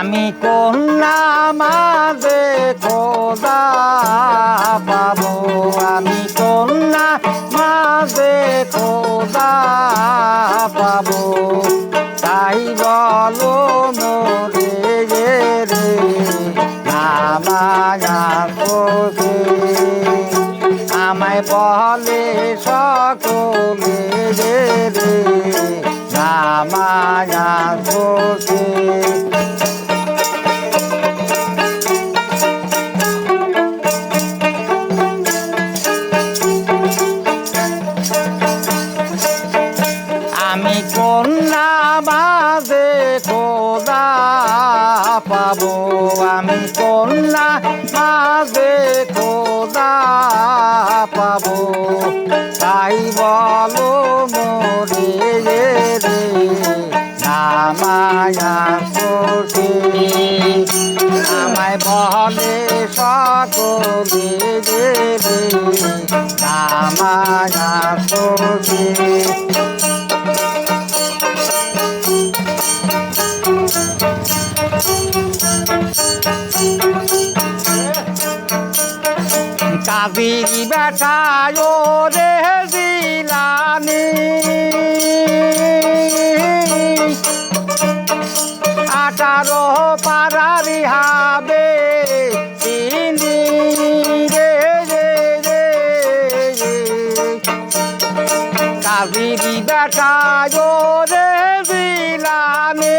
আমি কন্যা মাঝে খোদা পাবো। আমি কন্যা মাঝে খোদা পাবো। তাই বলো মোরে রে আমায় বলে সকলে রে নামায়া তোকে আমি কন্যা বাদে খোদা পাবো। আমি কন্যা বাদে খোদা পাবো। তাই বলো মোরে রে নামায়া তোকে আমায় বলে সকলে রে নামায়া তোকে কাবিরি বেটায় রে দিলানি আঠারো পারারি হাবে কাবিরি বেটায় রে দিলানি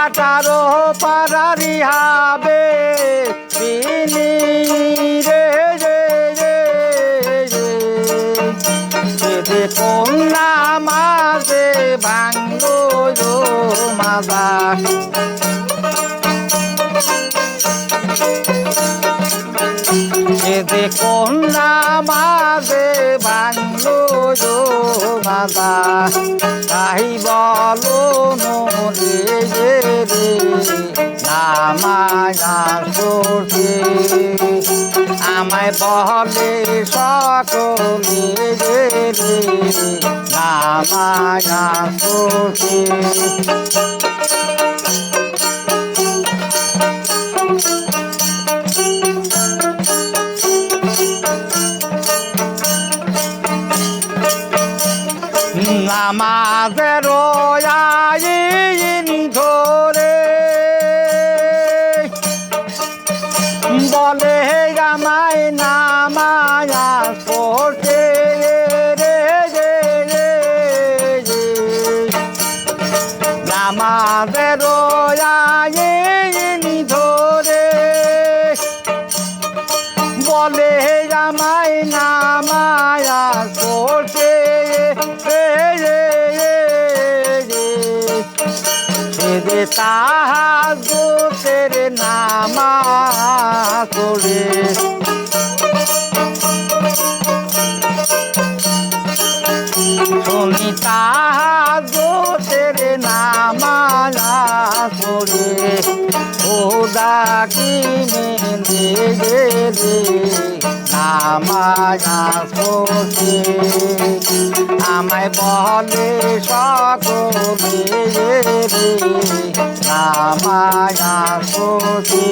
আঠারো পারারি হাবে কন্যা মাঝে ভাঙ্গো মাজা এতে কন্যা মাঝে ভাঙলো মাজা তাই বলো মনে যে আমায় বলে সকলে রে রে রামায় নামায়া করতে রে রে রে রে রে তাহাজের নামা করে। তুমি শুনি তাহাজের নামালা করে। খোদা কি মেনে রে নামায়া করে আমায় বলে সকলে রে নামায়া করে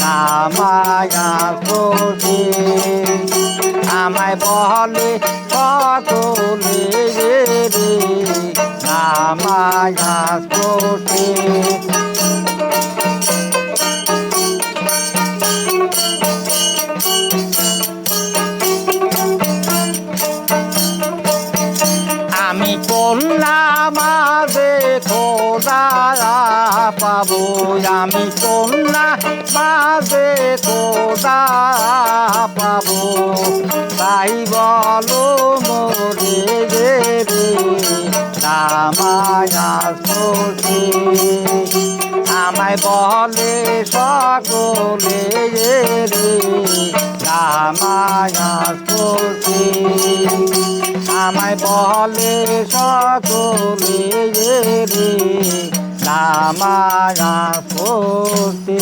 রে কবি আমায় বলে সকলে রে রে নামায়া পাবো আমি কন্যা মাঝে কোদা পাবো। তাই বলো মোরে রে রামায়া আমায় বলে সকলে রে রামায়া আমায় বলে সকলে রে রে রামায়া সখী